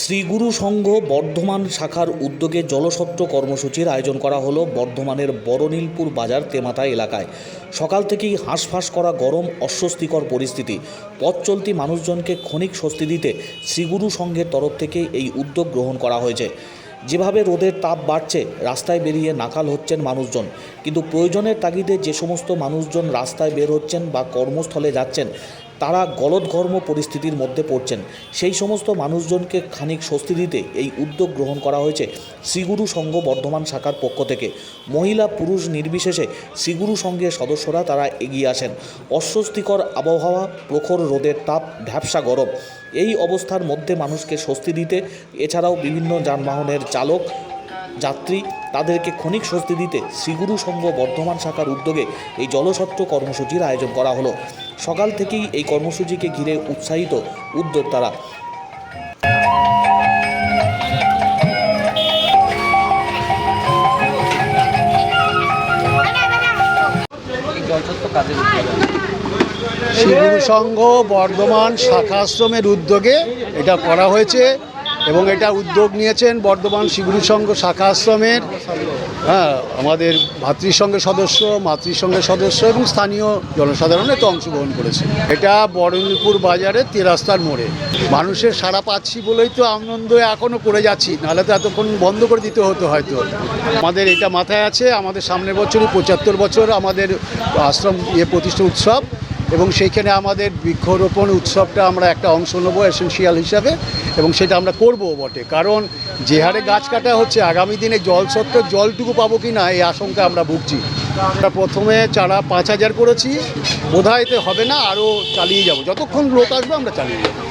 শ্রীগুরু সংঘ বর্ধমান শাখার উদ্যোগে জলসত্র কর্মসূচির আয়োজন করা হলো বর্ধমানের বড়নীলপুর বাজার তেমাতা এলাকায়। সকাল থেকেই হাঁসফাঁস করা গরম, অস্বস্তিকর পরিস্থিতি। পথ চলতি মানুষজনকে ক্ষণিক স্বস্তি দিতে শ্রীগুরু সংঘের তরফ থেকে এই উদ্যোগ গ্রহণ করা হয়েছে। যেভাবে রোদের তাপ বাড়ছে, রাস্তায় বেরিয়ে নাকাল হচ্ছেন মানুষজন। কিন্তু প্রয়োজনের তাগিদে যে সমস্ত মানুষজন রাস্তায় বের হচ্ছেন বা কর্মস্থলে যাচ্ছেন তারা গলদঘর্ম পরিস্থিতির মধ্যে পড়ছেন। সেই সমস্ত মানুষজনকে খানিক স্বস্তি দিতে এই উদ্যোগ গ্রহণ করা হয়েছে শ্রীগুরু সংঘ বর্ধমান শাখার পক্ষ থেকে। মহিলা পুরুষ নির্বিশেষে শ্রীগুরু সংঘের সদস্যরা তারা এগিয়ে আসেন। অস্বস্তিকর আবহাওয়া, প্রখর রোদের তাপ ভ্যাবসা গরম। এই অবস্থার মধ্যে মানুষকে স্বস্তি দিতে এছাড়াও বিভিন্ন যানবাহনের চালক যাত্রী তাদেরকে ক্ষণিক স্বস্তি দিতে শ্রীগুরু সংঘ বর্ধমান শাখার উদ্যোগে এই জলসত্র কর্মসূচির আয়োজন করা হলো। সকাল থেকেই এই কর্মসূচিকে ঘিরে উৎসাহিত উদ্যোক্তারা। শিবুর সংঘ বর্ধমান শাখাশ্রমের উদ্যোগে এটা করা হয়েছে। এবং এটা উদ্যোগ নিয়েছেন বর্ধমান শিবুর সংঘ শাখা আশ্রমের। হ্যাঁ আমাদের ভাতৃসংঘের সদস্য, মাতৃসংঘের সদস্য এবং স্থানীয় জনসাধারণ এতে অংশগ্রহণ করেছে। এটা বরণপুর বাজারে তেরাস্তার মোড়ে। মানুষের সাড়া পাচ্ছি বলেই তো আনন্দ এখনও করে যাচ্ছি, নাহলে তো এতক্ষণ বন্ধ করে দিতে হতো হয়তো। আমাদের এটা মাথায় আছে, আমাদের সামনের বছরই পঁচাত্তর বছর আমাদের আশ্রম ইয়ে প্রতিষ্ঠা উৎসব এবং সেইখানে আমাদের বৃক্ষরোপণ উৎসবটা আমরা একটা অংশ নেব এসেন্সিয়াল হিসাবে। এবং সেটা আমরা করব বটে। কারণ যে হারে গাছ কাটা হচ্ছে, আগামী দিনে জল সত্ত্বেও জলটুকু পাবো কি না, এই আশঙ্কা আমরা ভুগছি। আমরা প্রথমে চারা পাঁচ হাজার করেছি, বোধহয় হবে না, আরও চালিয়ে যাব। যতক্ষণ লোক আসবে, আমরা চালিয়ে যাব।